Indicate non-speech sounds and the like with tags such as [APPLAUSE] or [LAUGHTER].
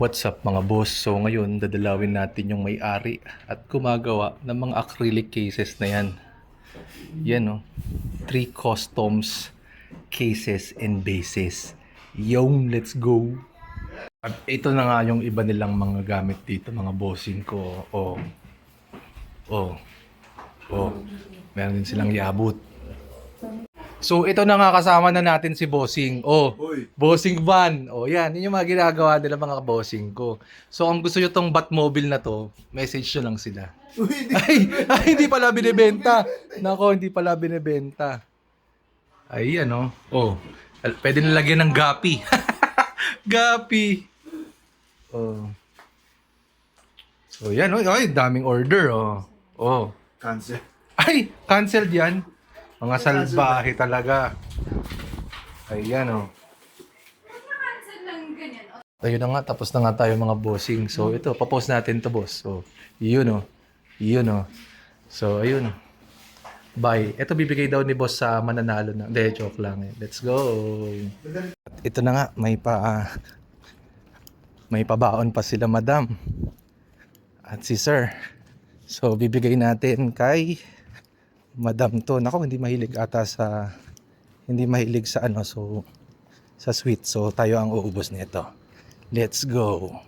What's up mga boss? So ngayon dadalawin natin yung may-ari at gumagawa ng mga acrylic cases na yan. Yan oh. Three customs cases and bases. Yung let's go. At ito na nga yung iba nilang mga gamit dito mga bossing ko. Oh. Oh. Oh. Meron din silang yabut. So ito na nga kasama na natin si Bossing. Oh, Hoy. Bossing van. Oh, yan. Yun yung mga ginagawa nila mga bossing ko. So kung gusto nyo tong Batmobile na to, message nyo lang sila. Uy, di. [LAUGHS] Ay, ay, hindi pala binibenta. Nako, hindi pala binibenta. Ay, ano. Oh, pwede nilagyan ng gapi. [LAUGHS] gapi. Oh. So yan, oh, ay, daming order, oh. Oh. Cancel. Ay, canceled yan. Mga salbahe talaga. Ayan, oh. lang ganyan. Ayun na nga, tapos na nga tayo mga bossing. So ito, papost natin to boss. So, yun oh. Yun oh. So, ayun. Bye. Ito bibigay daw ni boss sa mananalo na. Hindi, joke lang eh. Let's go. Ito na nga, may pa may pabaon pa sila madam. At si sir. So, bibigay natin kay madam to. Nako, hindi mahilig ata sa hindi mahilig sa ano. So, sa sweet. So, tayo ang uubos nito. Let's go.